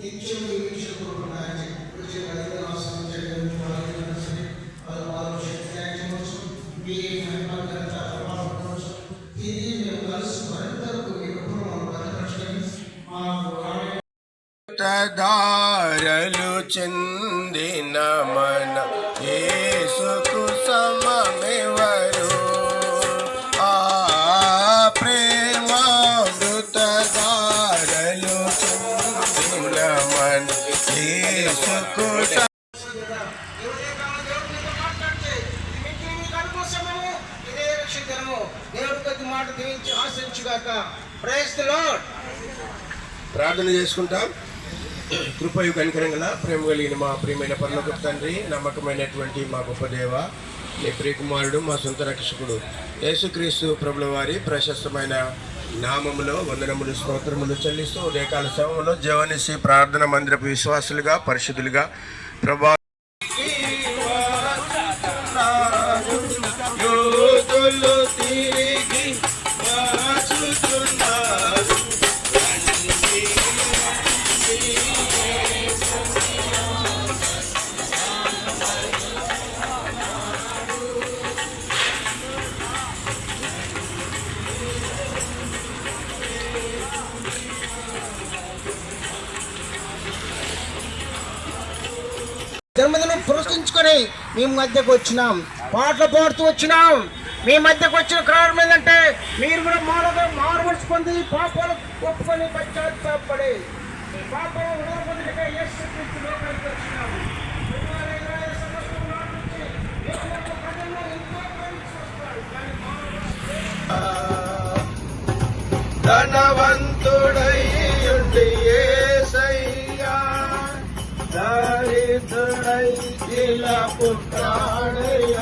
నిత్యం జీవించుకుంటున్నారని వచ్చే ప్రజలు ఆశ్రయించడం వాళ్ళు వారు శక్తి యాక్టివచ్చు మీ మహిమకరంగా ప్రభావించవచ్చు ఇది మేము కలిసి మరింతకు మీ కుటుంబం బలపరచడం మాకు ఆమె దారలు చెందిన మన ప్రార్థన చేసుకుంటాం. కృపయు కనికరంగల ప్రేమ కలిగిన మా ప్రియమైన పనులకు తండ్రి నమ్మకమైనటువంటి మా గొప్ప దేవ నీ ప్రియకుమారుడు మా సొంత రక్షకుడు యేసుక్రీస్తు ప్రభుల వారి ప్రశస్తమైన నామములో వందనములు స్తోత్రములు చెల్లిస్తూ ఉదయకాల సమయంలో జీవనిసి ప్రార్థన మందిరపు విశ్వాసులుగా పరిశుద్ధులుగా ప్రభా జన్మదినం పురస్కరించుకొని మీ మధ్యకు వచ్చినాం. పాటలు పాడుతూ వచ్చినాం. మీ మధ్యకు వచ్చిన కారణం ఏంటంటే మీరు కూడా మారుగా మారుమర్చి పొంది పాపాలు ఒప్పుకొని పశ్చాత్తాపడి మీ పాపాలు ఉడవబొందినకై లోకానికి వచ్చినాము. ಇಲ್ಲ ಪುತ್ರಾಣಯ್ಯ